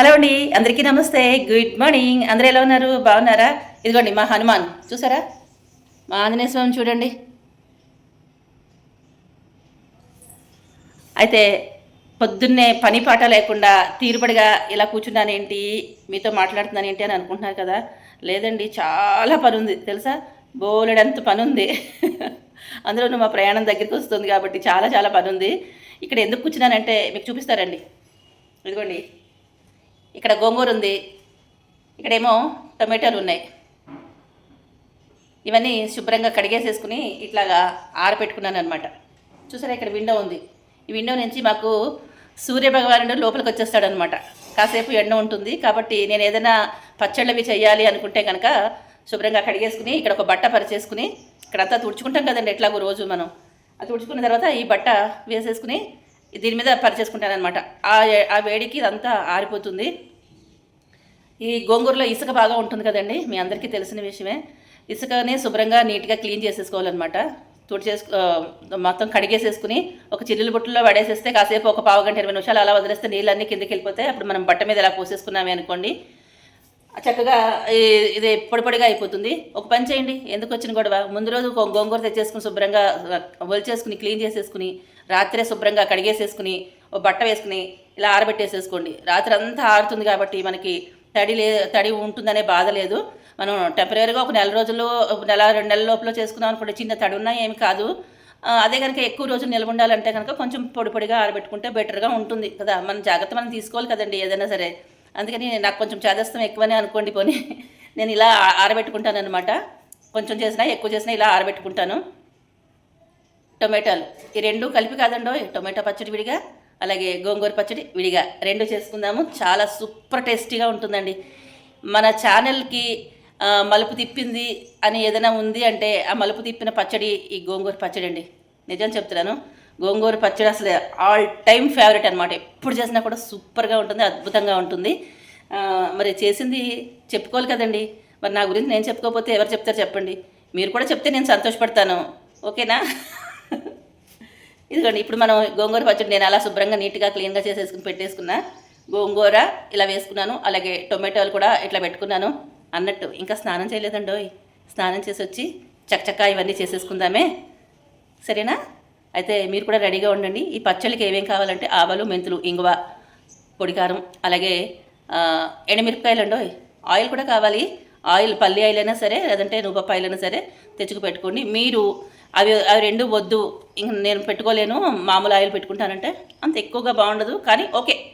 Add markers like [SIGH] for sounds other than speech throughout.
Hello అండి అందరికీ నమస్తే. గుడ్ మార్నింగ్ అందరూ ఎలా ఉన్నారు? బాగున్నారా? ఇదిగోండి మా హనుమాన్. చూసారా? మా ఆంజనేయ స్వామి చూడండి. అయితే పొద్దున్నే పని పాట లేకుండా తీరుబడిగా ఇలా కూర్చున్నానేంటి మీతో మాట్లాడుతున్నానేంటి అని అనుకుంటున్నారు కదా? లేదండి చాలా పని ఉంది తెలుసా? బోలెడంత పని ఉంది అందులో మా ప్రయాణం దగ్గరికి వస్తుంది కాబట్టి చాలా చాలా పని ఉంది ఇక్కడ ఎందుకు కూర్చున్నానంటే మీకు చూపిస్తారండి. ఇదిగోండి. ఇక్కడ గోంగూర ఉంది. ఇక్కడేమో టొమాటోలు ఉన్నాయి. ఇవన్నీ శుభ్రంగా కడిగేసేసుకుని ఇట్లాగా ఆరపెట్టుకున్నాను అనమాట చూసారా ఇక్కడ విండో ఉంది. ఈ విండో నుంచి మాకు సూర్య భగవానుడు లోపలికి వచ్చేస్తాడనమాట కాసేపు ఎండ ఉంటుంది కాబట్టి నేను ఏదైనా పచ్చళ్ళవి చేయాలి అనుకుంటే కనుక శుభ్రంగా కడిగేసుకుని ఇక్కడ ఒక బట్ట పరిచేసుకుని ఇక్కడంతా తుడుచుకుంటాం కదండి ఎట్లాగో రోజు మనం. అది తుడుచుకున్న తర్వాత ఈ బట్ట వేసేసుకుని దీని మీద పరిచేసుకుంటాను అనమాట ఆ ఆ వేడికి ఇదంతా ఆరిపోతుంది. ఈ గోంగూరలో ఇసుక బాగా ఉంటుంది కదండి మీ అందరికీ తెలిసిన విషయమే. ఇసుకని శుభ్రంగా నీట్గా క్లీన్ చేసేసుకోవాలన్నమాట. తుడిచేసు ఆ, మొత్తం కడిగేసేసుకుని ఒక చిల్లులు బుట్టలో పడేసేస్తే కాసేపు ఒక పావు గంట ఇరవై నిమిషాలు అలా వదిలేస్తే నీళ్ళన్నీ కిందకి వెళ్ళిపోతే అప్పుడు మనం బట్ట మీద ఇలా పోసేసుకున్నామే అనుకోండి. చక్కగా ఇది పొడి పొడిగా అయిపోతుంది. ఒక పని చేయండి ఎందుకు వచ్చిన గొడవ? ముందు రోజు గోంగూర తెచ్చేసుకుని శుభ్రంగా ఒలిచేసుకుని క్లీన్ చేసేసుకుని రాత్రే శుభ్రంగా కడిగేసేసుకుని ఓ బట్ట వేసుకుని ఇలా ఆరబెట్టేసేసుకోండి. రాత్రి అంతా ఆరుతుంది కాబట్టి మనకి తడి లే తడి ఉంటుందనే బాధ లేదు. మనం టెంపరీగా ఒక నెల రోజుల్లో నెల రెండు నెలల లోపల చేసుకున్నాం అనుకుంటే చిన్న తడి ఉన్నా ఏమి కాదు. అదే కనుక ఎక్కువ రోజులు నిల్వ ఉండాలంటే కనుక కొంచెం పొడి పొడిగా ఆరబెట్టుకుంటే బెటర్గా ఉంటుంది కదా. మనం జాగ్రత్త మనం తీసుకోవాలి కదండి ఏదైనా సరే. అందుకని నాకు కొంచెం చేదస్తం ఎక్కువనే అనుకోండి పోనీ. నేను ఇలా ఆరబెట్టుకుంటాను అనమాట కొంచెం చేసినా ఎక్కువ చేసినా ఇలా ఆరబెట్టుకుంటాను. టొమాటోలు. ఈ రెండు కలిపి కాదండో టొమాటో పచ్చడి విడిగా అలాగే గోంగూర పచ్చడి విడిగా రెండు చేసుకుందాము. చాలా సూపర్ టేస్టీగా ఉంటుందండి. మన ఛానల్కి మలుపు తిప్పింది అని ఏదైనా ఉంది అంటే ఆ మలుపు తిప్పిన పచ్చడి ఈ గోంగూర పచ్చడి అండి. నిజం చెప్తున్నాను గోంగూర పచ్చడి అసలు ఆల్ టైమ్ ఫేవరెట్ అనమాట ఎప్పుడు చేసినా కూడా సూపర్గా ఉంటుంది అద్భుతంగా ఉంటుంది. మరి చేసింది చెప్పుకోవాలి కదండి. మరి నా గురించి నేను చెప్పుకోకపోతే ఎవరు చెప్తారు చెప్పండి. మీరు కూడా చెప్తే నేను సంతోషపడతాను. ఓకేనా? [LAUGHS] ఇదిగోండి ఇప్పుడు మనం గోంగూర పచ్చడి నేను అలా శుభ్రంగా నీట్గా క్లీన్గా చేసేసుకుని పెట్టేసుకున్నా గోంగూర ఇలా వేసుకున్నాను. అలాగే టొమాటోలు కూడా ఇట్లా పెట్టుకున్నాను. అన్నట్టు ఇంకా స్నానం చేయలేదండోయ్. స్నానం చేసి వచ్చి చక్కచక్క ఇవన్నీ చేసేసుకుందామే. సరేనా? అయితే మీరు కూడా రెడీగా ఉండండి. ఈ పచ్చళ్ళకి ఏమేం కావాలంటే ఆవాలు మెంతులు ఇంగువ పొడికారం అలాగే ఎండమిరపకాయలు ఎండుమిరపకాయలు అండోయ్ ఆయిల్ కూడా కావాలి. ఆయిల్ పల్లి ఆయిల్ అయినా సరే లేదంటే నువ్వప్ప ఆయిల్ అయినా సరే తెచ్చుకు పెట్టుకోండి. మీరు అవి అవి రెండు వద్దు. ఇంక నేను పెట్టుకోలేను. మామూలు ఆయిల్ పెట్టుకుంటానంటే అంత ఎక్కువగా బాగుండదు. కానీ ఓకే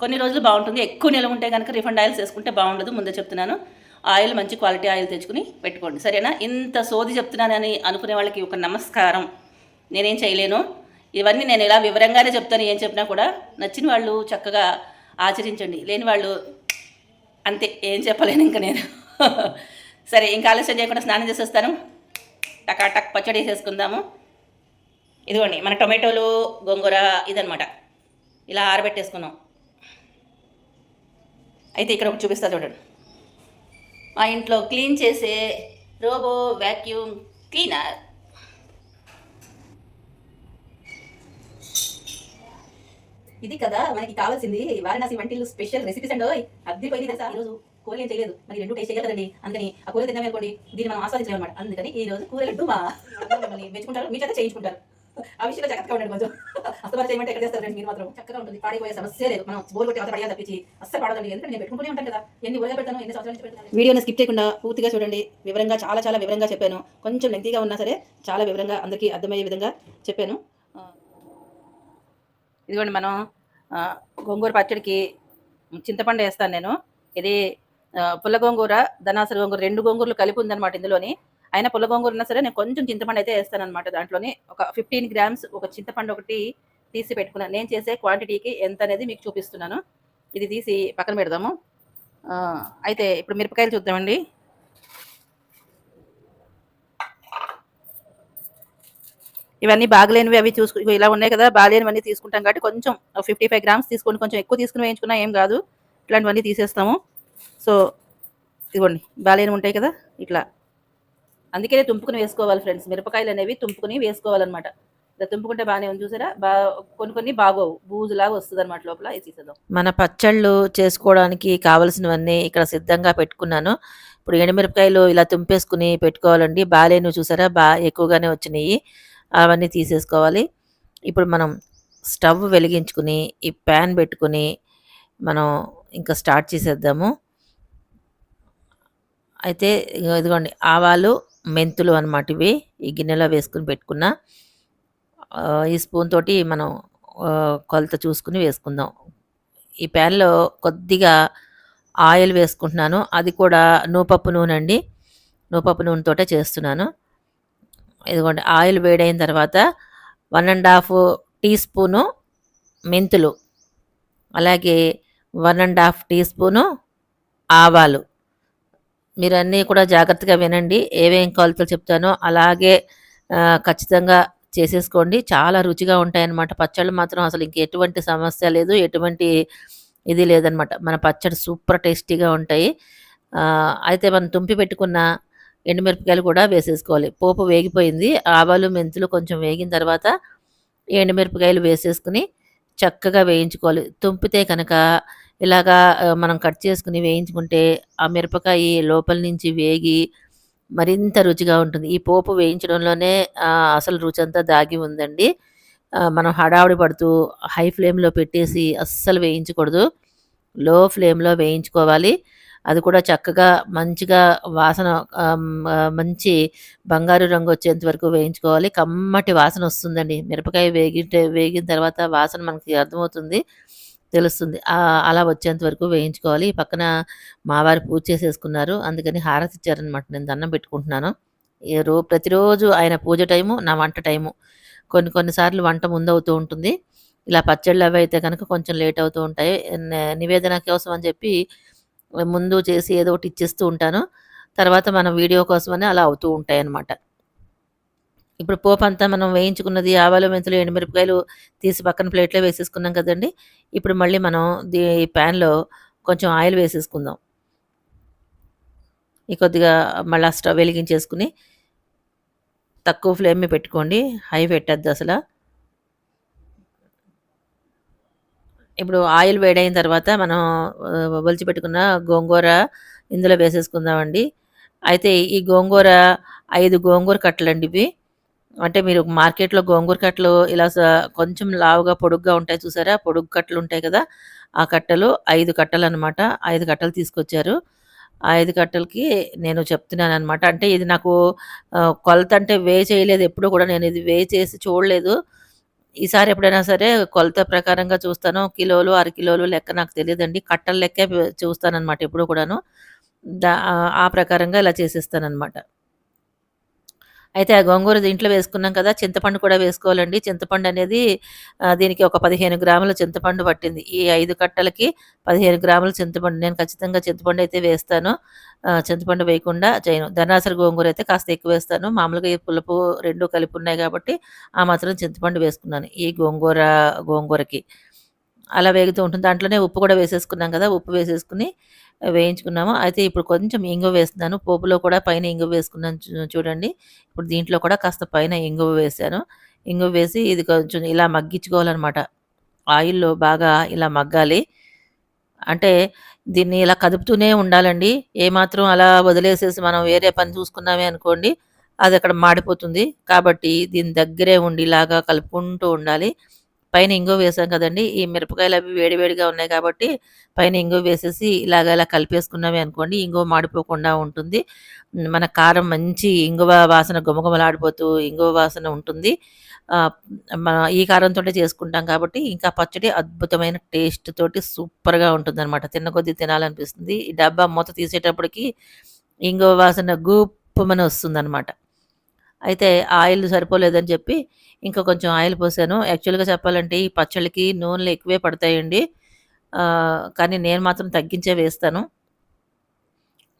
కొన్ని రోజులు బాగుంటుంది. ఎక్కువ నిల్వ ఉంటే కనుక రిఫండ్ ఆయిల్స్ వేసుకుంటే బాగుండదు. ముందే చెప్తున్నాను. ఆయిల్ మంచి క్వాలిటీ ఆయిల్ తెచ్చుకుని పెట్టుకోండి. సరేనా? ఇంత సోది చెప్తున్నానని అనుకునే వాళ్ళకి ఒక నమస్కారం. నేనేం చేయలేను. ఇవన్నీ నేను ఇలా వివరంగానే చెప్తాను. ఏం చెప్పినా కూడా నచ్చిన వాళ్ళు చక్కగా ఆచరించండి. లేని వాళ్ళు అంతే. ఏం చెప్పలేను ఇంకా నేను. సరే ఇంకా ఆలస్యం చేయకుండా స్నానం చేసేస్తాను. టకాటక్ పచ్చడి వేసేసుకుందాము. ఇదిగోండి మన టొమాటోలు గోంగూర ఇదనమాట ఇలా ఆరబెట్టేసుకున్నాం అయితే ఇక్కడ ఒకటి చూపిస్తా చూడండి. మా ఇంట్లో క్లీన్ చేసే రోబో వ్యాక్యూమ్ క్లీనర్ ఇది కదా మనకి కావాల్సింది. వారణాసి వంటిల్లు స్పెషల్ రెసిపీస్ అండి. అద్దరిపోయింది తెలుసా? ఈ కూరలు ఏం చేయలేదు మరి రెండు టేస్ట్ చేయాలి కదండి అందుకని ఆ కూర తిన్నామే అనుకోండి దీన్ని మనం ఆస్వాదించలేము అనమాట అందుకని ఈ రోజు కూర లడ్డు మా మిమ్మల్ని మెచ్చుకుంటారు మీ చేత చేయించుకుంటారు. ఆ విషయంలో చక్కగా ఉండండి కొంచెం. అస్తమారు చేయమంటే ఎక్కడ చేస్తారు మీరు మాత్రం. చక్కగా ఉంటుంది. పాడిపోయే సమస్య లేదు. మనం బోర్ కొట్టి అవతల పడేయాలి తప్పించి అస్సలు పాడదండి. ఎందుకంటే నేను పెట్టుకుంటూనే ఉంటాను కదా. ఎన్ని ఊరగా పెడతాను ఎన్ని సంవత్సరాలు పెడతాను వీడియోని స్కిప్ చేయకుండా పూర్తిగా చూడండి. వివరంగా చాలా చాలా వివరంగా చెప్పాను. కొంచెం లెంతీగా ఉన్నా సరే చాలా వివరంగా అందరికీ అర్థమయ్యే విధంగా చెప్పాను. ఇదిగోండి మనం గోంగూర పచ్చడికి చింతపండు వేస్తాను నేను. ఇది పుల్ల గోంగూర ధనాసర గోంగూర రెండు గోంగూరలు కలిపి ఉందన్నమాట ఇందులోని. అయినా పుల్ల గోంగూర ఉన్నా సరే నేను కొంచెం చింతపండు అయితే వేస్తాను అనమాట దాంట్లోని. ఒక ఫిఫ్టీన్ గ్రామ్స్ ఒక చింతపండు ఒకటి తీసి పెట్టుకున్నాను నేను చేసే క్వాంటిటీకి ఎంత అనేది మీకు చూపిస్తున్నాను. ఇది తీసి పక్కన పెడదాము. అయితే ఇప్పుడు మిరపకాయలు చూద్దామండి. ఇవన్నీ బాగలేనివి అవి చూసుకు ఇలా ఉన్నాయి కదా బాగలేనివన్నీ తీసుకుంటాం కాబట్టి కొంచెం ఫిఫ్టీ ఫైవ్ గ్రామ్స్ తీసుకొని కొంచెం ఎక్కువ తీసుకుని వేయించుకున్నా ఏం కాదు. ఇట్లాంటివన్నీ తీసేస్తాము. సో ఇదిగోండి బాలేని ఉంటాయి కదా ఇట్లా. అందుకనే తుంపుకుని వేసుకోవాలి ఫ్రెండ్స్. మిరపకాయలు అనేవి తుంపుకుని వేసుకోవాలన్నమాట. ఇలా తుంపుకుంటే బాగానే ఉంది చూసారా? బా కొన్ని కొన్ని బాగోవు. బూజులాగా వస్తుంది అనమాట లోపల. ఇది తీసేద్దాం. మన పచ్చళ్ళు చేసుకోవడానికి కావలసినవన్నీ ఇక్కడ సిద్ధంగా పెట్టుకున్నాను. ఇప్పుడు ఎండుమిరపకాయలు ఇలా తుంపేసుకుని పెట్టుకోవాలండి. బాలేను చూసారా? బా ఎక్కువగానే వచ్చినాయి. అవన్నీ తీసేసుకోవాలి. ఇప్పుడు మనం స్టవ్ వెలిగించుకుని ఈ ప్యాన్ పెట్టుకుని మనం ఇంకా స్టార్ట్ చేసేద్దాము. అయితే ఇదిగోండి ఆవాలు మెంతులు అనమాట ఇవి. ఈ గిన్నెలో వేసుకుని పెట్టుకున్న. ఈ స్పూన్ తోటి మనం కొలత చూసుకుని వేసుకుందాం. ఈ ప్యాన్లో కొద్దిగా ఆయిల్ వేసుకుంటున్నాను. అది కూడా నూపప్పు నూనె అండి. నూపప్పు నూనెతోటే చేస్తున్నాను. ఇదిగోండి ఆయిల్ వేడైన తర్వాత one and half teaspoon మెంతులు. అలాగే one and half teaspoon ఆవాలు. మీరు అన్నీ కూడా జాగ్రత్తగా వినండి. ఏవేం కొలతలు చెప్తానో అలాగే ఖచ్చితంగా చేసేసుకోండి. చాలా రుచిగా ఉంటాయన్నమాట. పచ్చళ్ళు మాత్రం అసలు ఇంక ఎటువంటి సమస్య లేదు ఎటువంటి ఇది లేదనమాట మన పచ్చడి సూపర్ టేస్టీగా ఉంటాయి. అయితే మనం తుంపి పెట్టుకున్న ఎండుమిరపకాయలు కూడా వేసేసుకోవాలి. పోపు వేగిపోయింది. ఆవాలు మెంతులు కొంచెం వేగిన తర్వాత ఎండుమిరపకాయలు వేసేసుకుని చక్కగా వేయించుకోవాలి. తుంపితే కనుక ఇలాగా మనం కట్ చేసుకుని వేయించుకుంటే ఆ మిరపకాయ లోపల నుంచి వేగి మరింత రుచిగా ఉంటుంది. ఈ పోపు వేయించడంలోనే అసలు రుచి అంతా దాగి ఉందండి. మనం హడావుడి పడుతూ హై ఫ్లేమ్లో పెట్టేసి అస్సలు వేయించకూడదు. లో ఫ్లేమ్లో వేయించుకోవాలి. అది కూడా చక్కగా మంచిగా వాసన మంచి బంగారు రంగు వచ్చేంత వరకు వేయించుకోవాలి. కమ్మటి వాసన వస్తుందండి. మిరపకాయ వేగితే వేగిన తర్వాత వాసన మనకి అర్థమవుతుంది. తెలుస్తుంది. అలా వచ్చేంత వరకు వేయించుకోవాలి. ఈ పక్కన మావారు పూజ చేసేసుకున్నారు. అందుకని హారతి ఇచ్చారనమాట నేను దండం పెట్టుకుంటున్నాను. ఏ రో ప్రతిరోజు ఆయన పూజ టైము నా వంట టైము. కొన్ని కొన్నిసార్లు వంట ముందు అవుతూ ఉంటుంది. ఇలా పచ్చళ్ళు అవి అయితే కనుక కొంచెం లేట్ అవుతూ ఉంటాయి. నివేదన కోసం అని చెప్పి ముందు చేసి ఏదో ఒకటి ఇచ్చేస్తూ ఉంటాను. తర్వాత మనం వీడియో కోసమని అలా అవుతూ ఉంటాయి అన్నమాట ఇప్పుడు పోపు అంతా మనం వేయించుకున్నది ఆవాలు మెంతులు ఎండుమిరపకాయలు తీసి పక్కన ప్లేట్లో వేసేసుకున్నాం కదండి. ఇప్పుడు మళ్ళీ మనం దీ ప్యాన్లో కొంచెం ఆయిల్ వేసేసుకుందాం. ఈ కొద్దిగా మళ్ళీ స్టవ్ వెలిగించేసుకుని తక్కువ ఫ్లేమ్ పెట్టుకోండి. హై పెట్టద్దు అసలు. ఇప్పుడు ఆయిల్ వేడైన తర్వాత మనం వలిచి పెట్టుకున్న గోంగూర ఇందులో వేసేసుకుందామండి. అయితే ఈ గోంగూర ఐదు గోంగూర కట్టలండి ఇవి. అంటే మీరు మార్కెట్లో గోంగూర కట్టలు ఇలా కొంచెం లావుగా పొడుగ్గా ఉంటాయి చూసారా? పొడుగు కట్టలు ఉంటాయి కదా? ఆ కట్టలు ఐదు కట్టలు అనమాట ఐదు కట్టలు తీసుకొచ్చారు. ఆ ఐదు కట్టలకి నేను చెప్తున్నాను అనమాట అంటే ఇది నాకు కొలత అంటే వే చేయలేదు. ఎప్పుడు కూడా నేను ఇది వే చేసి చూడలేదు. ఈసారి ఎప్పుడైనా సరే కొలత ప్రకారంగా చూస్తాను. కిలోలు అర కిలోలు లెక్క నాకు తెలియదండి. కట్టల లెక్కే చూస్తాను అనమాట ఎప్పుడు కూడాను. దా ఆ ప్రకారంగా ఇలా చేసేస్తానన్నమాట. అయితే ఆ గోంగూర దీంట్లో వేసుకున్నాం కదా చింతపండు కూడా వేసుకోవాలండి. చింతపండు అనేది దీనికి ఒక పదిహేను గ్రాముల చింతపండు పట్టింది. ఈ ఐదు కట్టలకి పదిహేను గ్రాముల చింతపండు. నేను ఖచ్చితంగా చింతపండు అయితే వేస్తాను. చింతపండు వేయకుండా చేయను. ధనాసరి గోంగూర అయితే కాస్త ఎక్కువ వేస్తాను. మామూలుగా ఈ పులుపు రెండు కలిపి ఉన్నాయి కాబట్టి ఆ మాత్రం చింతపండు వేసుకున్నాను ఈ గోంగూర గోంగూరకి. అలా వేగుతూ ఉంటుంది. దాంట్లోనే ఉప్పు కూడా వేసేసుకున్నాం కదా ఉప్పు వేసేసుకుని వేయించుకున్నాము. అయితే ఇప్పుడు కొంచెం ఇంగువ వేస్తున్నాను. పోపులో కూడా పైన ఇంగువ వేసుకున్నాను చూడండి. ఇప్పుడు దీంట్లో కూడా కాస్త పైన ఇంగువ వేసాను. ఇంగువ వేసి ఇది కొంచెం ఇలా మగ్గించుకోవాలన్నమాట. ఆయిల్లో బాగా ఇలా మగ్గాలి. అంటే దీన్ని ఇలా కదుపుతూనే ఉండాలండి. ఏమాత్రం అలా వదిలేసేసి మనం వేరే పని చూసుకున్నామే అనుకోండి అది అక్కడ మాడిపోతుంది. కాబట్టి దీని దగ్గరే ఉండి ఇలాగా కలుపుకుంటూ ఉండాలి. పైన ఇంగు వేసాం కదండి. ఈ మిరపకాయలు అవి వేడివేడిగా ఉన్నాయి కాబట్టి పైన ఇంగు వేసేసి ఇలాగ ఇలా కలిపేసుకున్నామే అనుకోండి ఇంగువ మాడిపోకుండా ఉంటుంది. మన కారం మంచి ఇంగువ వాసన గుమగుమలాడిపోతూ ఇంగువ వాసన ఉంటుంది. మన ఈ కారంతో చేసుకుంటాం కాబట్టి ఇంకా పచ్చడి అద్భుతమైన టేస్ట్ తోటి సూపర్గా ఉంటుంది అనమాట తిన్న కొద్దీ తినాలనిపిస్తుంది. ఈ డబ్బా మూత తీసేటప్పటికి ఇంగువ వాసన గూప్పమని వస్తుంది అనమాట అయితే ఆయిల్ సరిపోలేదని చెప్పి ఇంకా కొంచెం ఆయిల్ పోసాను. యాక్చువల్గా చెప్పాలంటే ఈ పచ్చళ్ళకి నూనెలు ఎక్కువే పడతాయండి. కానీ నేను మాత్రం తగ్గించే వేస్తాను.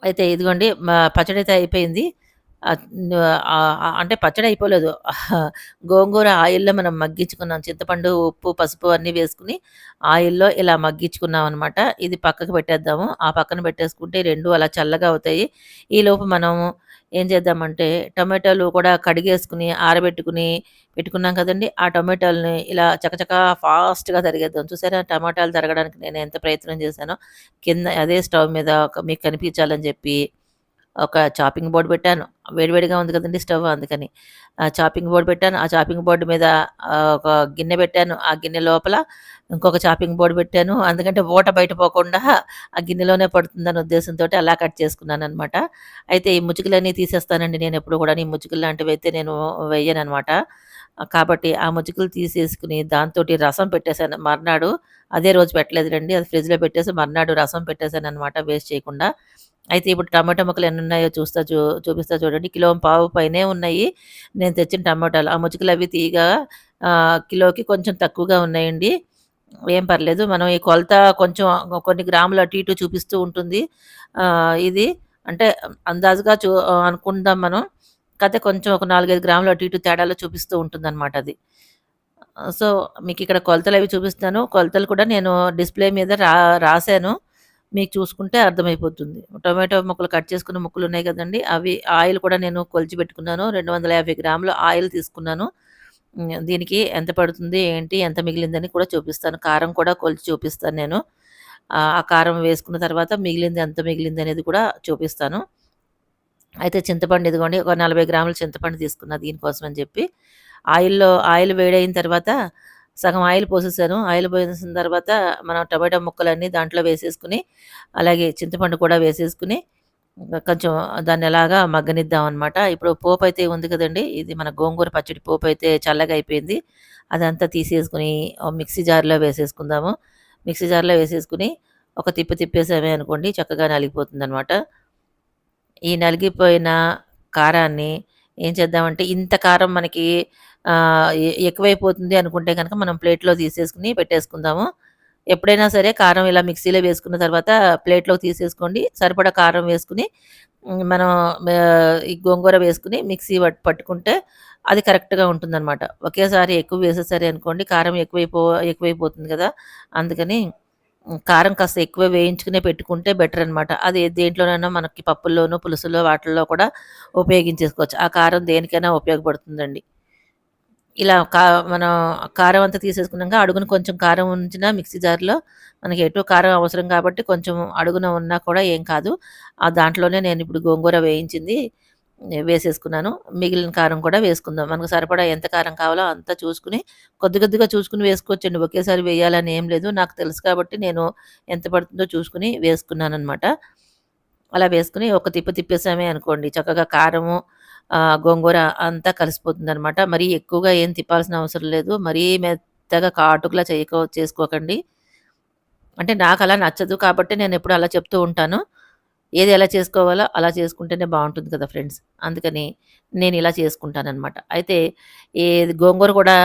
అయితే ఇదిగోండి మా పచ్చడి అయితే అయిపోయింది. అంటే పచ్చడి అయిపోలేదు. [LAUGHS] గోంగూర ఆయిల్‌లో మనం మగ్గించుకున్నాం. చింతపండు, ఉప్పు, పసుపు అన్నీ వేసుకుని ఆయిల్‌లో ఇలా మగ్గించుకున్నాం అనమాట ఇది పక్కకు పెట్టేద్దాము. ఆ పక్కన పెట్టేసుకుంటే రెండు అలా చల్లగా అవుతాయి. ఈలోపు మనము ఏం చేద్దామంటే టమాటాలు కూడా కడిగేసుకుని ఆరబెట్టుకుని పెట్టుకున్నాం కదండీ! ఆ టమాటాలని ఇలా చకచకా ఫాస్ట్‌గా తరిగేద్దాం. చూసారా టమాటాలు తరగడానికి నేను ఎంత ప్రయత్నం చేశానో. కింద అదే స్టవ్ మీద మీకు కనిపించాలని చెప్పి ఒక చాపింగ్ బోర్డ్ పెట్టాను. వేడివేడిగా ఉంది కదండి స్టవ్ అందుకని. ఆ చాపింగ్ బోర్డ్ పెట్టాను. ఆ చాపింగ్ బోర్డు మీద ఒక గిన్నె పెట్టాను. ఆ గిన్నె లోపల ఇంకొక చాపింగ్ బోర్డ్ పెట్టాను. ఎందుకంటే ఊట బయట పోకుండా ఆ గిన్నెలోనే పడుతుందన్న ఉద్దేశంతో అలా కట్ చేసుకున్నాననమాట. అయితే ఈ ముచ్చుకులన్నీ తీసేస్తానండి నేను ఎప్పుడు కూడా ఈ ముచ్చుకులు అయితే నేను వేయను అనమాట కాబట్టి ఆ ముచ్చుకులు తీసేసుకుని దాంతోటి రసం పెట్టేసాను. మర్నాడు అదే రోజు పెట్టలేదు రండి అది ఫ్రిడ్జ్‌లో పెట్టేసి మర్నాడు రసం పెట్టేసాననమాట వేస్ట్ చేయకుండా. అయితే ఇప్పుడు టమాటా ముక్కలు ఎన్నున్నాయో చూస్తా చూ చూపిస్తా చూడండి. కిలో పావు పైనే ఉన్నాయి. నేను తెచ్చిన టమాటాలు. ఆ ముచ్చుకులవి తీయగా ఆహ్, కిలోకి కొంచెం తక్కువగా ఉన్నాయండి. ఏం పర్లేదు. మనం ఈ కొలత కొంచెం కొన్ని గ్రాములు అటు ఇటు చూపిస్తూ ఉంటుంది. ఇది అంటే అందాజుగా చూ అనుకుందాం మనం. కాతే కొంచెం ఒక 4, 5 గ్రాములు అటు ఇటు తేడాలో చూపిస్తూ ఉంటుంది అనమాట అది. సో మీకు ఇక్కడ కొలతలు అవి చూపిస్తాను కొలతలు కూడా నేను డిస్‌ప్లే మీద రా రాశాను మీకు చూసుకుంటే అర్థమైపోతుంది. టొమాటో ముక్కలు కట్ చేసుకున్న ముక్కలు ఉన్నాయి కదండి అవి ఆయిల్ కూడా నేను కొలిచి పెట్టుకున్నాను. 250 గ్రాములు ఆయిల్ తీసుకున్నాను. దీనికి ఎంత పడుతుంది, ఏంటి, ఎంత మిగిలిందని కూడా చూపిస్తాను. కారం కూడా కొలిచి చూపిస్తాను నేను. ఆ కారం వేసుకున్న తర్వాత మిగిలింది ఎంత మిగిలింది అనేది కూడా చూపిస్తాను. అయితే చింతపండు ఇదిగోండి ఒక 40 గ్రాముల చింతపండు తీసుకున్నా దీనికోసం అని చెప్పి. ఆయిల్‌లో ఆయిల్ వేడైన తర్వాత సగం ఆయిల్ పోసేసాను. ఆయిల్ పోసేసిన తర్వాత మనం టమాటా ముక్కలన్నీ దాంట్లో వేసేసుకుని అలాగే చింతపండు కూడా వేసేసుకుని కొంచెం దాన్ని ఎలాగా మగ్గనిద్దాం అనమాట. ఇప్పుడు పోపు అయితే ఉంది కదండి ఇది మన గోంగూర పచ్చడి పోపు అయితే చల్లగా అయిపోయింది. అదంతా తీసేసుకొని మిక్సీ జార్‌లో వేసేసుకుందాము. మిక్సీ జార్‌లో వేసేసుకుని ఒక తిప్పి తిప్పేసామే అనుకోండి చక్కగా నలిగిపోతుందనమాట. ఈ నలిగిపోయిన కారాన్ని ఏం చేద్దామంటే ఇంత కారం మనకి ఎక్కువైపోతుంది అనుకుంటే కనుక మనం ప్లేట్‌లో తీసేసుకుని పెట్టేసుకుందాము. ఎప్పుడైనా సరే కారం ఇలా మిక్సీలో వేసుకున్న తర్వాత ప్లేట్లో తీసేసుకోండి. సరిపడా కారం వేసుకుని మనం ఈ గోంగూర వేసుకుని మిక్సీ పట్టుకుంటే అది కరెక్ట్‌గా ఉంటుందనమాట. ఒకేసారి ఎక్కువ వేసేసరి అనుకోండి కారం ఎక్కువైపో ఎక్కువైపోతుంది కదా! అందుకని కారం కాస్త ఎక్కువ వేయించుకునే పెట్టుకుంటే బెటర్ అనమాట. అది దేంట్లోనైనా మనకి పప్పుల్లోనూ, పులుసులో వాటిల్లో కూడా ఉపయోగించేసుకోవచ్చు. ఆ కారం దేనికైనా ఉపయోగపడుతుందండి. ఇలా కా మనం కారం అంతా తీసేసుకున్నాక అడుగున కొంచెం కారం ఉంచిన మిక్సీ జార్‌లో మనకి ఎటు కారం అవసరం కాబట్టి కొంచెం అడుగున ఉన్నా కూడా ఏం కాదు. ఆ దాంట్లోనే నేను ఇప్పుడు గోంగూర వేయించింది వేసేసుకున్నాను. మిగిలిన కారం కూడా వేసుకుందాం. మనకు సరిపడా ఎంత కారం కావాలో అంత చూసుకుని కొద్ది కొద్దిగా చూసుకుని వేసుకోవచ్చండి. ఒకేసారి వేయాలని ఏం లేదు. నాకు తెలుసు కాబట్టి నేను ఎంత పడుతుందో చూసుకుని వేసుకున్నాను అనమాట అలా వేసుకుని ఒక తిప్పు తిప్పేసామే అనుకోండి చక్కగా కారము, గోంగూర అంతా కలిసిపోతుందనమాట. మరీ ఎక్కువగా ఏం తిప్పాల్సిన అవసరం లేదు. మరీ మెత్తగా కాటుకులా చేయకో చేసుకోకండి. అంటే నాకు అలా నచ్చదు కాబట్టి నేను ఎప్పుడు అలా చెప్తూ ఉంటాను. ఏది ఎలా చేసుకోవాలో అలా చేసుకుంటేనే బాగుంటుంది కదా ఫ్రెండ్స్. అందుకని నేను ఇలా చేసుకుంటానమాట అయితే ఏ గోంగూర కూడా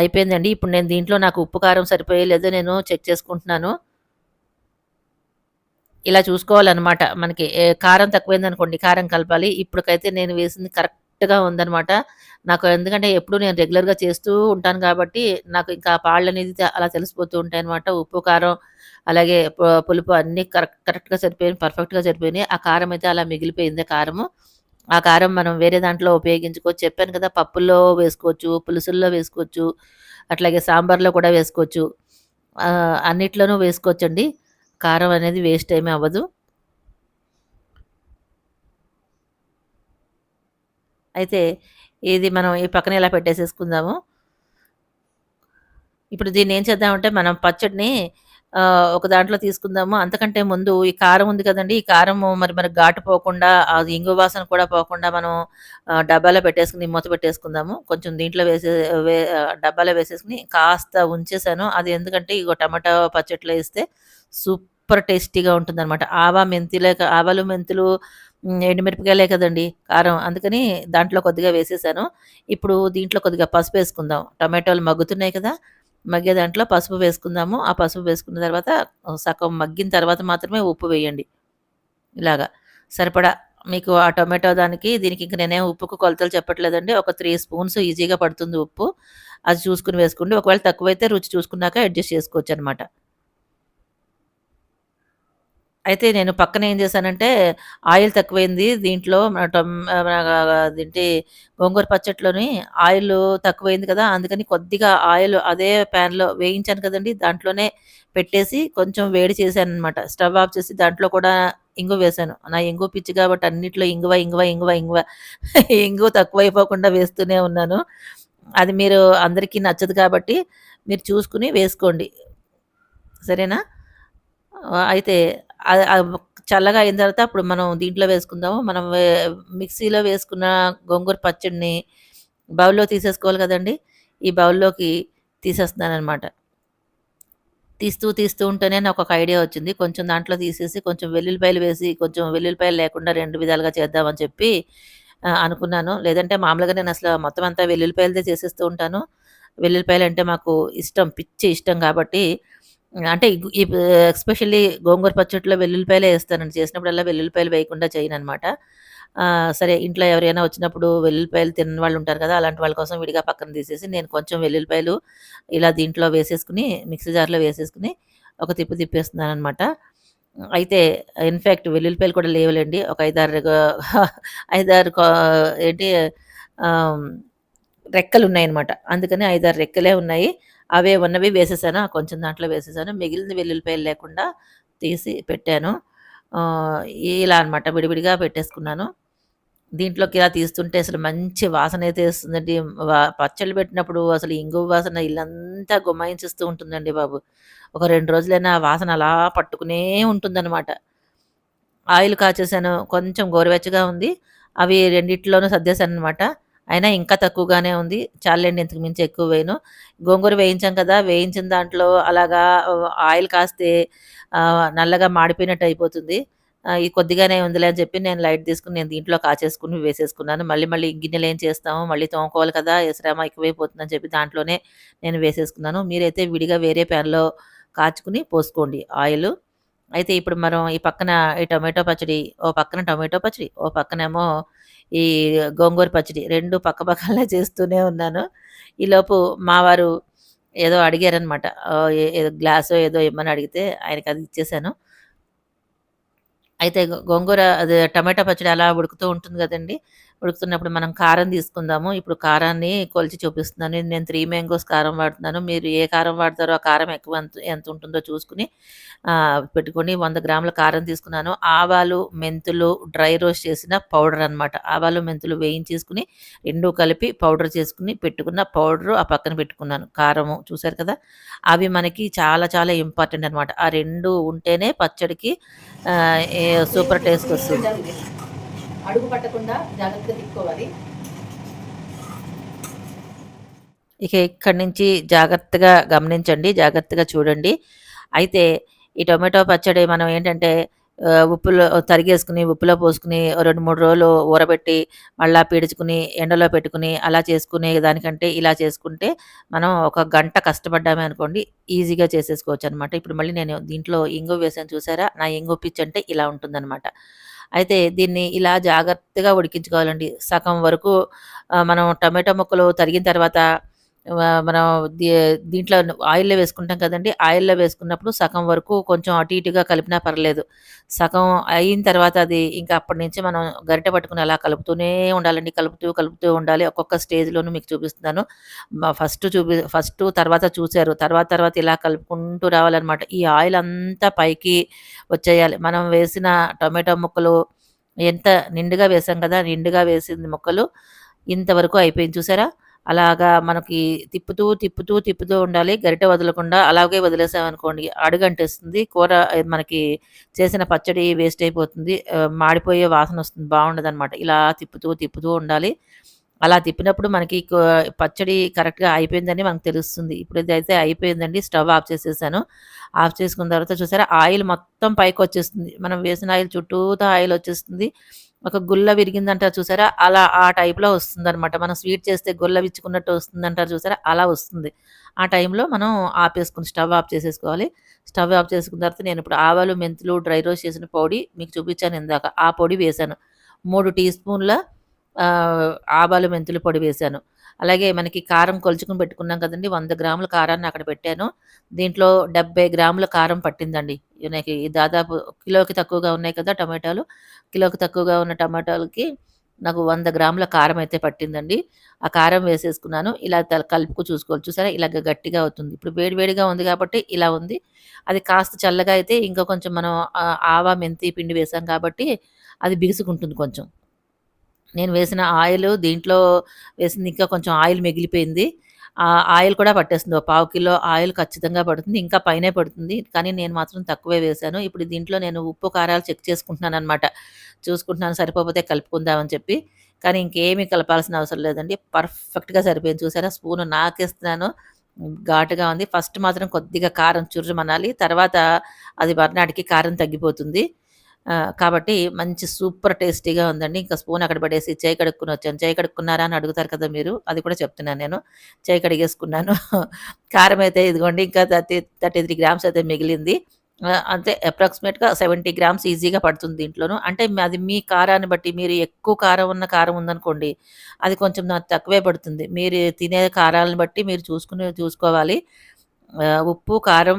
అయిపోయిందండి. ఇప్పుడు నేను దీంట్లో నాకు ఉప్పు, కారం సరిపోయే లేదో నేను చెక్ చేసుకుంటున్నాను. ఇలా చూసుకోవాలనమాట. మనకి కారం కారం తక్కువైందనుకోండి కారం కలపాలి. ఇప్పటికైతే నేను వేసింది కరెక్ట్‌గా ఉందనమాట. నాకు ఎందుకంటే ఎప్పుడు నేను రెగ్యులర్‌గా చేస్తూ ఉంటాను కాబట్టి నాకు ఇంకా పాళ్ళు అనేది అలా తెలిసిపోతూ ఉంటాయనమాట. ఉప్పు, కారం అలాగే పులుపు అన్నీ కరెక్ట్ కరెక్ట్‌గా సరిపోయాయి. పర్ఫెక్ట్‌గా సరిపోయినాయి. ఆ కారం అయితే అలా మిగిలిపోయింది కారము. ఆ కారం మనం వేరే దాంట్లో ఉపయోగించుకోవచ్చు. చెప్పాను కదా! పప్పుల్లో వేసుకోవచ్చు, పులుసుల్లో వేసుకోవచ్చు, అట్లాగే సాంబార్‌లో కూడా వేసుకోవచ్చు. అన్నిట్లోనూ వేసుకోవచ్చండి. కారం అనేది వేస్ట్ ఏమి అవ్వదు. అయితే ఇది మనం ఈ పక్కన ఇలా పెట్టేసేసుకుందాము. ఇప్పుడు దీన్ని ఏం చేద్దామంటే మనం పచ్చడిని ఒక దాంట్లో తీసుకుందాము. అంతకంటే ముందు ఈ కారం ఉంది కదండి ఈ కారము మరి మనకు ఘాటు పోకుండా అది ఇంగు వాసన కూడా పోకుండా మనం డబ్బాలో పెట్టేసుకుని మూత పెట్టేసుకుందాము. కొంచెం దీంట్లో వేసే వే డబ్బాలో వేసేసుకుని కాస్త ఉంచేసాను. అది ఎందుకంటే ఇగో టమాటా వేస్తే సూప్ సూపర్ టేస్టీగా ఉంటుందనమాట. ఆవా, మెంతిలే క ఆవాలు, మెంతులు, ఎండుమిరపకాయలే కదండీ కారం. అందుకని దాంట్లో కొద్దిగా వేసేసాను. ఇప్పుడు దీంట్లో కొద్దిగా పసుపు వేసుకుందాం టమాటోలు మగ్గుతున్నాయి కదా! మగ్గే దాంట్లో పసుపు వేసుకుందాము. ఆ పసుపు వేసుకున్న తర్వాత సగం మగ్గిన తర్వాత మాత్రమే ఉప్పు వేయండి. ఇలాగా సరిపడా మీకు ఆ టొమాటో దానికి దీనికి ఇంక నేనేం ఉప్పుకు కొలతలు చెప్పట్లేదండి. ఒక త్రీ స్పూన్స్ ఈజీగా పడుతుంది ఉప్పు. అది చూసుకుని వేసుకోండి. ఒకవేళ తక్కువైతే రుచి చూసుకున్నాక అడ్జస్ట్ చేసుకోవచ్చు అనమాట అయితే నేను పక్కన ఏం చేశానంటే ఆయిల్ తక్కువైంది దీంట్లో మన అదేంటి గోంగూర పచ్చట్లోని ఆయిల్ తక్కువైంది కదా! అందుకని కొద్దిగా ఆయిల్ అదే ప్యాన్‌లో వేయించాను కదండీ! దాంట్లోనే పెట్టేసి కొంచెం వేడి చేశాను అనమాట స్టవ్ ఆఫ్ చేసి దాంట్లో కూడా ఇంగు వేశాను. నా ఇంగు పిచ్చి కాబట్టి అన్నిట్లో ఇంగువ, ఇంగువ, ఇంగువ, ఇంగువ ఇంగు తక్కువైపోకుండా వేస్తూనే ఉన్నాను. అది మీరు అందరికీ నచ్చదు కాబట్టి మీరు చూసుకుని వేసుకోండి. సరేనా? అయితే చల్లగా అయిన తర్వాత అప్పుడు మనం దీంట్లో వేసుకుందాము. మనం మిక్సీలో వేసుకున్న గోంగూర పచ్చడిని బౌల్‌లో తీసేసుకోవాలి కదండీ! ఈ బౌల్‌లోకి తీసేస్తున్నాను అనమాట తీస్తూ, తీస్తూ ఉంటేనే నాకు ఒక ఐడియా వచ్చింది. కొంచెం దాంట్లో తీసేసి కొంచెం వెల్లుల్లిపాయలు వేసి, కొంచెం వెల్లుల్లిపాయలు లేకుండా రెండు విధాలుగా చేద్దామని చెప్పి అనుకున్నాను. లేదంటే మామూలుగా నేను అసలు మొత్తం అంతా వెల్లుల్లిపాయలదే చేసేస్తూ ఉంటాను. వెల్లుల్లిపాయలు అంటే మాకు ఇష్టం. పిచ్చి ఇష్టం కాబట్టి అంటే ఎస్పెషల్లీ గోంగూర పచ్చడిలో వెల్లుల్లిపాయలే వేస్తానండి చేసినప్పుడల్లా వెల్లుల్లిపాయలు వేయకుండా చేయను అనమాట సరే ఇంట్లో ఎవరైనా వచ్చినప్పుడు వెల్లుల్లిపాయలు తినని వాళ్ళు ఉంటారు కదా! అలాంటి వాళ్ళ కోసం విడిగా పక్కన తీసేసి నేను కొంచెం వెల్లుల్లిపాయలు ఇలా దీంట్లో వేసేసుకుని మిక్సీ జార్‌లో వేసేసుకుని ఒక తిప్పు తిప్పేస్తున్నాననమాట. అయితే ఇన్ఫ్యాక్ట్ వెల్లుల్లిపాయలు కూడా లేవులేండి ఒక 5, 6 గా 5, 6 కా ఏంటి రెక్కలు ఉన్నాయన్నమాట అందుకని 5, 6 రెక్కలే ఉన్నాయి. అవే ఉన్నవి వేసేసాను. కొంచెం దాంట్లో వేసేసాను. మిగిలిన వెల్లుల్లిపాయలు లేకుండా తీసి పెట్టాను. ఇలా అనమాట విడివిడిగా పెట్టేసుకున్నాను. దీంట్లోకి ఇలా తీస్తుంటే అసలు మంచి వాసనైతే వస్తుందండి. పచ్చళ్ళు పెట్టినప్పుడు అసలు ఇంగు వాసన ఇల్లంతా గుమాయించిస్తూ ఉంటుందండి బాబు. ఒక రెండు రోజులైనా ఆ వాసన అలా పట్టుకునే ఉంటుందనమాట. ఆయిల్ కాచేసాను. కొంచెం గోరువెచ్చగా ఉంది. అవి రెండిట్లోనూ సర్దేశాననమాట. అయినా ఇంకా తక్కువగానే ఉంది. చాలండి ఇంతకు మించి ఎక్కువ వేయను. గోంగూర వేయించాం కదా! వేయించిన దాంట్లో అలాగా ఆయిల్ కాస్తే నల్లగా మాడిపోయినట్టు అయిపోతుంది. ఈ కొద్దిగానే ఉందిలే అని చెప్పి నేను లైట్ తీసుకుని నేను దీంట్లో కాచేసుకుని వేసేసుకున్నాను. మళ్ళీ మళ్ళీ గిన్నెలు ఏం చేస్తాము, మళ్ళీ తోముకోవాలి కదా! శ్రమ ఎక్కువైపోతుందని చెప్పి దాంట్లోనే నేను వేసేసుకున్నాను. మీరైతే విడిగా వేరే ప్యాన్‌లో కాచుకుని పోసుకోండి ఆయిలు. అయితే ఇప్పుడు మనం ఈ పక్కన ఈ టొమాటో పచ్చడి, ఓ పక్కన టొమాటో పచ్చడి, ఓ పక్కనేమో ఈ గోంగూర పచ్చడి 2 పక్కపక్కనే చేస్తూనే ఉన్నాను. ఈలోపు మా వారు ఏదో అడిగారనమాట. ఏదో గ్లాసో ఏదో ఇమ్మని అడిగితే ఆయనకి అది ఇచ్చేసాను. అయితే గోంగూర అదే టమాటా పచ్చడి అలా ఉడుకుతూ ఉంటుంది కదండి ఉడుకుతున్నప్పుడు మనం కారం తీసుకుందాము. ఇప్పుడు కారాన్ని కొలిచి చూపిస్తున్నాను. నేను త్రీ మ్యాంగోస్ కారం వాడుతున్నాను. మీరు ఏ కారం వాడతారో ఆ కారం ఎక్కువ ఎంత ఎంత ఉంటుందో చూసుకుని పెట్టుకొని వంద గ్రాముల కారం తీసుకున్నాను. ఆవాలు, మెంతులు డ్రై రోస్ట్ చేసిన పౌడర్ అనమాట. ఆవాలు, మెంతులు వేయించేసుకుని రెండు కలిపి పౌడర్ చేసుకుని పెట్టుకున్న పౌడరు ఆ పక్కన పెట్టుకున్నాను. కారము చూసారు కదా! అవి మనకి చాలా చాలా ఇంపార్టెంట్ అనమాట. ఆ రెండు ఉంటేనే పచ్చడికి సూపర్ టేస్ట్ వస్తుంది. అడుగు పట్టకుండా జాగ్రత్తగా తిప్పుకోవాలి. ఇక ఇక్కడి నుంచి జాగ్రత్తగా గమనించండి. జాగ్రత్తగా చూడండి. అయితే ఈ టొమాటో పచ్చడి మనం ఏంటంటే ఉప్పులో తరిగేసుకొని, ఉప్పులో పోసుకుని రెండు మూడు రోజులు ఊరబెట్టి, మళ్ళా పీడుచుకుని ఎండలో పెట్టుకుని అలా చేసుకునే దానికంటే ఇలా చేసుకుంటే మనం ఒక గంట కష్టపడ్డామే అనుకోండి ఈజీగా చేసేసుకోవచ్చనమాట. ఇప్పుడు మళ్ళీ నేను దీంట్లో ఇంగు వేసాను చూసారా? నా ఇంగువ పిచ్చంటే ఇలా ఉంటుందనమాట. అయితే దీన్ని ఇలా జాగ్రత్తగా ఉడికించుకోవాలండి. సగం వరకు మనం టమాటో ముక్కలు తరిగిన తర్వాత మనం దీంట్లో ఆయిల్‌లో వేసుకుంటాం కదండీ! ఆయిల్‌లో వేసుకున్నప్పుడు సగం వరకు కొంచెం అటు ఇటుగా కలిపినా పర్లేదు. సగం అయిన తర్వాత అది ఇంకా అప్పటి నుంచి మనం గరిటె పట్టుకుని అలా కలుపుతూనే ఉండాలండి. కలుపుతూ, కలుపుతూ ఉండాలి. ఒక్కొక్క స్టేజ్‌లోనూ మీకు చూపిస్తున్నాను. ఫస్ట్ చూపి ఫస్ట్ తర్వాత చూశారు తర్వాత తర్వాత ఇలా కలుపుకుంటూ రావాలనమాట. ఈ ఆయిల్ అంతా పైకి వచ్చేయాలి. మనం వేసిన టొమాటో ముక్కలు ఎంత నిండుగా వేసాం కదా! నిండుగా వేసింది ముక్కలు ఇంతవరకు అయిపోయింది చూసారా? అలాగా మనకి తిప్పుతూ, తిప్పుతూ, తిప్పుతూ ఉండాలి. గరిటె వదలకుండా అలాగే వదిలేసామనుకోండి అడుగంటేస్తుంది. కూర మనకి చేసిన పచ్చడి వేస్ట్ అయిపోతుంది. మాడిపోయే వాసన వస్తుంది బావుండదనమాట. ఇలా తిప్పుతూ, తిప్పుతూ ఉండాలి. అలా తిప్పినప్పుడు మనకి పచ్చడి కరెక్ట్‌గా అయిపోయిందని మనకు తెలుస్తుంది. ఇప్పుడు అయితే అయిపోయిందండి. స్టవ్ ఆఫ్ చేసేసాను. ఆఫ్ చేసుకున్న తర్వాత చూసారా ఆయిల్ మొత్తం పైకి వచ్చేస్తుంది మనం వేసిన ఆయిల్ చుట్టూతో ఆయిల్ వచ్చేస్తుంది. ఒక గుల్ల విరిగిందంటారు చూసారా? అలా ఆ టైప్‌లో వస్తుందనమాట. మనం స్వీట్ చేస్తే గుల్ల విచ్చుకున్నట్టు వస్తుందంటారు చూసారా? అలా వస్తుంది. ఆ టైంలో మనం ఆపేసుకుని స్టవ్ ఆఫ్ చేసేసుకోవాలి. స్టవ్ ఆఫ్ చేసుకున్న తర్వాత నేను ఇప్పుడు ఆవాలు, మెంతులు డ్రై రోస్ట్ చేసిన పొడి మీకు చూపించాను ఇందాక. ఆ పొడి వేశాను. మూడు టీ స్పూన్ల ఆవాలు మెంతులు పొడి వేశాను అలాగే మనకి కారం కొలుచుకుని పెట్టుకున్నాం కదండి వంద గ్రాముల కారాన్ని అక్కడ పెట్టాను. దీంట్లో డెబ్బై గ్రాముల కారం పట్టిందండి. నాకు ఈ దాదాపు కిలోకి తక్కువగా ఉన్నాయి కదా టమాటాలు. కిలోకి తక్కువగా ఉన్న టమాటాలకి నాకు వంద గ్రాముల కారం అయితే పట్టిందండి. ఆ కారం వేసేసుకున్నాను. ఇలా కలుపుకు చూసుకోవాలి చూసారా? ఇలాగ గట్టిగా అవుతుంది. ఇప్పుడు వేడి వేడిగా ఉంది కాబట్టి ఇలా ఉంది. అది కాస్త చల్లగా అయితే ఇంకా కొంచెం మనం ఆవా మెంతి పిండి వేసాం కాబట్టి అది బిగుసుకుంటుంది కొంచెం. నేను వేసిన ఆయిల్ దీంట్లో వేసింది ఇంకా కొంచెం ఆయిల్ మిగిలిపోయింది. ఆ ఆయిల్ కూడా పట్టేస్తుంది. ఒక పావు కిలో ఆయిల్ ఖచ్చితంగా పడుతుంది. ఇంకా పైనే పడుతుంది. కానీ నేను మాత్రం తక్కువే వేశాను. ఇప్పుడు దీంట్లో నేను ఉప్పు కారాలు చెక్ చేసుకుంటున్నాను అనమాట చూసుకుంటున్నాను. సరిపోతే కలుపుకుందామని చెప్పి. కానీ ఇంకేమీ కలపాల్సిన అవసరం లేదండి. పర్ఫెక్ట్గా సరిపోయింది. చూసారా? స్పూన్ నాకేస్తున్నాను. ఘాటుగా ఉంది. ఫస్ట్ మాత్రం కొద్దిగా కారం చుర్రమనాలి. తర్వాత అది మర్నాటికి కారం తగ్గిపోతుంది. కాబట్టి మంచి సూపర్ టేస్టీగా ఉందండి. ఇంకా స్పూన్ అక్కడ పడేసి చేయి కడుక్కుని వచ్చాను. చేయి కడుక్కున్నారా అని అడుగుతారు కదా మీరు. అది కూడా చెప్తున్నాను నేను. చేయి కడిగేసుకున్నాను. [LAUGHS] కారం అయితే ఇదిగోండి ఇంకా థర్టీ థర్టీ త్రీ గ్రామ్స్ అయితే మిగిలింది. అంతే అప్రాక్సిమేట్గా సెవెంటీ గ్రామ్స్ ఈజీగా పడుతుంది దీంట్లోనూ. అంటే అది మీ కారాన్ని బట్టి మీరు ఎక్కువ కారం ఉన్న కారం ఉందనుకోండి అది కొంచెం నాకు తక్కువే పడుతుంది. మీరు తినే కారాలను బట్టి మీరు చూసుకుని చూసుకోవాలి. ఉప్పు కారం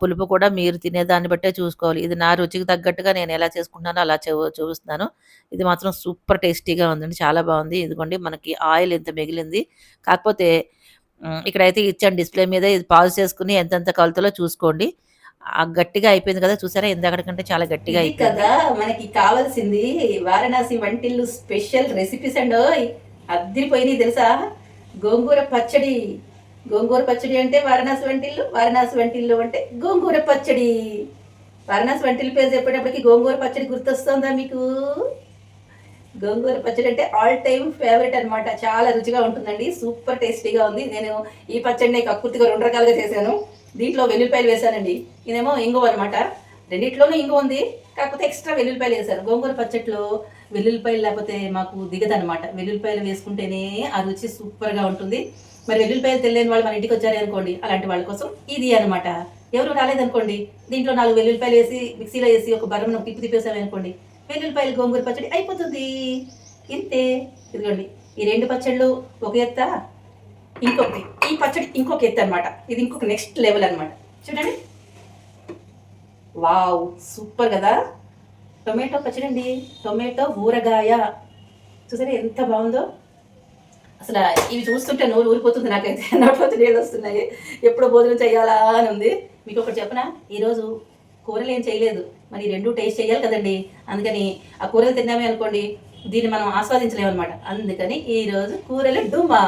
పులుపు కూడా మీరు తినేదాన్ని బట్టే చూసుకోవాలి. ఇది నా రుచికి తగ్గట్టుగా నేను ఎలా చేసుకుంటున్నానో అలా చూపిస్తున్నాను. ఇది మాత్రం సూపర్ టేస్టీగా ఉందండి. చాలా బాగుంది. ఇదిగోండి మనకి ఆయిల్ ఎంత మిగిలింది. కాకపోతే ఇక్కడైతే ఇచ్చాను డిస్ప్లే మీద. ఇది పాజ్ చేసుకుని ఎంతెంత కొలతలో చూసుకోండి. ఆ గట్టిగా అయిపోయింది కదా చూసారా? ఇందాకటి కంటే చాలా గట్టిగా అయిపోయింది. కదా మనకి కావాల్సింది వారణాసి వంటిల్లు స్పెషల్ రెసిపీస్ అండ్ అద్దరిపోయినాయి తెలుసా? గోంగూర పచ్చడి గోంగూర పచ్చడి అంటే వారణాసి వంటిల్లు వారణాసి వంటిల్లు అంటే గోంగూర పచ్చడి. వారణాసి వంటిల్లు పేరు చెప్పేటప్పటికి గోంగూర పచ్చడి గుర్తొస్తుందా మీకు? గోంగూర పచ్చడి అంటే ఆల్ టైమ్ ఫేవరెట్ అన్నమాట. చాలా రుచిగా ఉంటుందండి సూపర్ టేస్టీగా ఉంది. నేను ఈ పచ్చడిని కక్కుర్తిగా రెండు రకాలుగా చేశాను. దీంట్లో వెల్లుల్లిపాయలు వేశానండి ఇదేమో ఇంగువ అనమాట రెండిట్లోనూ ఇంగువ ఉంది కాకపోతే ఎక్స్ట్రా వెల్లుల్లిపాయలు వేశాను. గోంగూర పచ్చట్లో వెల్లుల్లిపాయలు లేకపోతే మాకు దిగదనమాట వెల్లుల్లిపాయలు వేసుకుంటేనే ఆ రుచి సూపర్గా ఉంటుంది. మరి వెల్లుల్లిపాయలు తెలియని వాళ్ళు మన ఇంటికి వచ్చారు అనుకోండి అలాంటి వాళ్ళ కోసం ఇది అనమాట ఎవరు రాలేదనుకోండి దీంట్లో నాలుగు వెల్లుల్లిపాయలు వేసి మిక్సీలో వేసి ఒక బర్రమను తిప్పి తిప్పేసాము అనుకోండి వెల్లుల్లిపాయలు గోంగూర పచ్చడి అయిపోతుంది. ఇంతే. ఇదిగోండి ఈ రెండు పచ్చళ్ళు ఒక ఎత్త ఇంకొకటి. ఈ పచ్చడి ఇంకొక ఎత్తు అనమాట ఇది ఇంకొక నెక్స్ట్ లెవెల్ అన్నమాట. చూడండి. వావ్ సూపర్ కదా. టొమాటో పచ్చడి అండి టొమాటో ఊరగాయ. చూసారా ఎంత బాగుందో? అసలు ఇవి చూస్తుంటే నోరు ఊరిపోతుంది నాకైతే. [LAUGHS] నోట్లో నీళ్ళు వస్తున్నాయి? ఎప్పుడు భోజనం చేయాలా అని ఉంది. మీకు ఒకటి చెప్పనా? ఈరోజు కూరలు ఏం చేయలేదు. మరి రెండు టేస్ట్ చేయాలి కదండి. అందుకని ఆ కూరలు తిన్నామే అనుకోండి దీన్ని మనం ఆస్వాదించలేమన్నమాట. అందుకని ఈరోజు కూరలు డుమా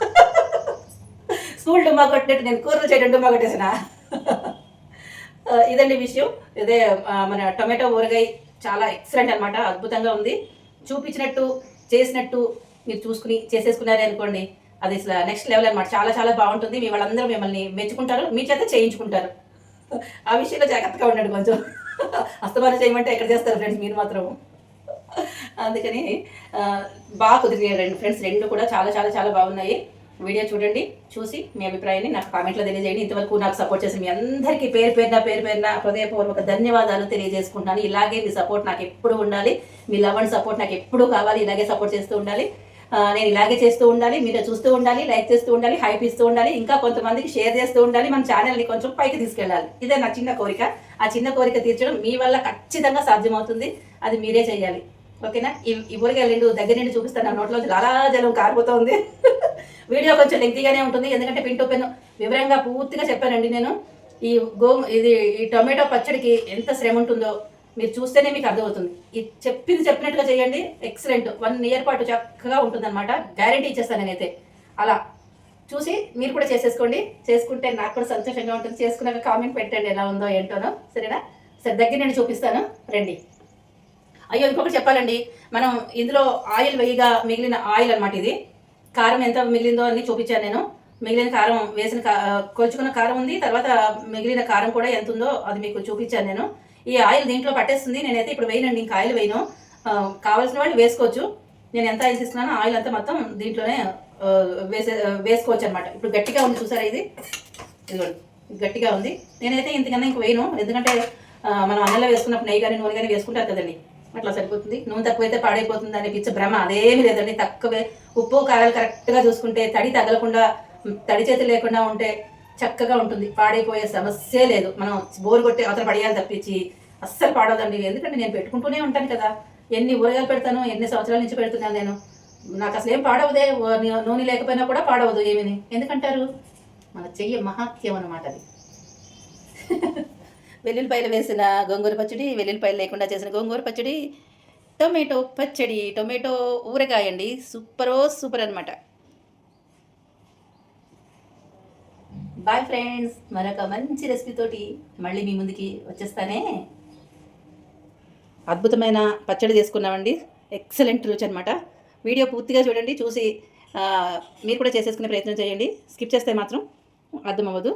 [LAUGHS] స్కూల్ డుమా కొట్టినట్టు నేను కూరలు చేయడం డుమా కొట్టేసిన? [LAUGHS] ఇదండి విషయం. ఇదే మన టొమాటో ఊరగాయ చాలా ఎక్సలెంట్ అనమాట అద్భుతంగా ఉంది. చూపించినట్టు చేసినట్టు మీరు చూసుకుని చేసేసుకున్నారే అనుకోండి అది అసలు నెక్స్ట్ లెవెల్ అన్నమాట. చాలా చాలా బాగుంటుంది. మీ వాళ్ళందరూ మిమ్మల్ని మెచ్చుకుంటారు. మీ చేత చేయించుకుంటారు. ఆ విషయంలో జాగ్రత్తగా ఉండండి కొంచెం. అస్తమానం చేయమంటే ఎక్కడ చేస్తారు ఫ్రెండ్స్ మీరు మాత్రం. అందుకని బాగా కుదిరినాయి రెండు ఫ్రెండ్స్ రెండు కూడా చాలా చాలా చాలా బాగున్నాయి. వీడియో చూడండి చూసి మీ అభిప్రాయాన్ని నాకు కామెంట్లో తెలియజేయండి. ఇంతవరకు నాకు సపోర్ట్ చేసిన మీ అందరికీ పేరు పేరున పేరు పేరున హృదయపూర్వక ధన్యవాదాలు తెలియజేసుకుంటాను. ఇలాగే మీ సపోర్ట్ నాకు ఎప్పుడు ఉండాలి. మీ లవ్ అండ్ సపోర్ట్ నాకు ఎప్పుడు కావాలి ఇలాగే సపోర్ట్ చేస్తూ ఉండాలి. నేను ఇలాగే చేస్తూ ఉండాలి మీరు చూస్తూ ఉండాలి లైక్ చేస్తూ ఉండాలి హైప్ ఇస్తూ ఉండాలి ఇంకా కొంతమందికి షేర్ చేస్తూ ఉండాలి మన ఛానల్ని కొంచెం పైకి తీసుకెళ్ళాలి. ఇదే నా చిన్న కోరిక. ఆ చిన్న కోరిక తీర్చడం మీ వల్ల ఖచ్చితంగా సాధ్యమవుతుంది. అది మీరే చేయాలి. ఓకేనా? ఈ ఊరికెళ్ళిండు దగ్గర నుండి చూపిస్తాను. నా నోట్లో లాలా కారిపోతుంది. [LAUGHS] వీడియో కొంచెం లెంగ్తీగానే ఉంటుంది. ఎందుకంటే పిన్ టు పిన్ వివరంగా పూర్తిగా చెప్పానండి నేను. ఈ గో ఇది ఈ టొమాటో పచ్చడికి ఎంత శ్రమ ఉంటుందో మీరు చూస్తేనే మీకు అర్థమవుతుంది. ఇది చెప్పింది చెప్పినట్టుగా చేయండి. ఎక్సలెంట్ వన్ ఇయర్ పాటు చక్కగా ఉంటుందన్నమాట. గ్యారంటీ ఇచ్చేస్తాను నేనైతే. అలా. చూసి మీరు కూడా చేసేసుకోండి. చేసుకుంటే నాకు కూడా సంతోషంగా ఉంటుంది. చేసుకున్నాక కామెంట్ పెట్టండి ఎలా ఉందో ఏంటోనో. సరేనా? సరే దగ్గర నేను చూపిస్తాను. రండి. అయ్యో ఇంకొకటి చెప్పాలండి. మనం ఇందులో ఆయిల్ వేయగా మిగిలిన ఆయిల్ అన్నమాట ఇది. కారం ఎంత మిగిలిందో అన్ని చూపించాను నేను. మిగిలిన కారం వేసిన కా- కొలుచుకున్న కారం ఉంది. తర్వాత మిగిలిన కారం కూడా ఎంత ఉందో అది మీకు చూపించాను నేను. ఈ ఆయిల్ దీంట్లో పట్టేస్తుంది. నేనైతే ఇప్పుడు వేయనండి ఇంకా ఆయిల్ వేయను. కావాల్సిన వాళ్ళు వేసుకోవచ్చు. నేను ఎంత ఆయిల్ తీసుకున్నానో ఆయిల్ అంతా మొత్తం దీంట్లోనే వేసే వేసుకోవచ్చు అనమాట ఇప్పుడు గట్టిగా ఉంది చూసారా ఇది? ఇదిగోండి గట్టిగా ఉంది. నేనైతే ఇంతకన్నా ఇంక వేయను. ఎందుకంటే మనం అన్నంలో వేసుకున్నప్పుడు నెయ్యి కానీ నూనె కానీ వేసుకుంటారు కదండి. అట్లా సరిపోతుంది. నూనె తక్కువైతే పాడైపోతుంది అనే పిచ్చ భ్రమ అదేమి లేదండి. తక్కువే. ఉప్పు కారాలు కరెక్ట్గా చూసుకుంటే తడి తగలకుండా తడి చేతి లేకుండా ఉంటే చక్కగా ఉంటుంది. పాడైపోయే సమస్యే లేదు. మనం బోరు కొట్టి అవతల పడేయాలి తప్పించి అస్సలు పాడవదండి ఎందుకంటే నేను పెట్టుకుంటూనే ఉంటాను కదా. ఎన్ని ఊరగాయలు పెడతాను ఎన్ని సంవత్సరాల నుంచి పెడుతున్నాను నేను. నాకు అసలు ఏం పాడవదే. నూనె లేకపోయినా కూడా పాడవదు ఏమిని. ఎందుకంటారు? మన చెయ్యి మహాత్యం అనమాట అది. [LAUGHS] వెల్లుల్లిపాయలు వేసిన గోంగూర పచ్చడి వెల్లుల్లిపాయలు లేకుండా చేసిన గోంగూర పచ్చడి టొమాటో పచ్చడి. టొమాటో ఊరగాయండి. సూపరో సూపర్ అనమాట బాయ్ ఫ్రెండ్స్ మరొక మంచి రెసిపీ తోటి మళ్ళీ మీ ముందుకి వచ్చేస్తానే. అద్భుతమైన పచ్చడి చేసుకున్నామండి. ఎక్సలెంట్ రుచి అనమాట వీడియో పూర్తిగా చూడండి చూసి మీరు కూడా చేసేసుకునే ప్రయత్నం చేయండి. స్కిప్ చేస్తే మాత్రం అర్థం అవ్వదు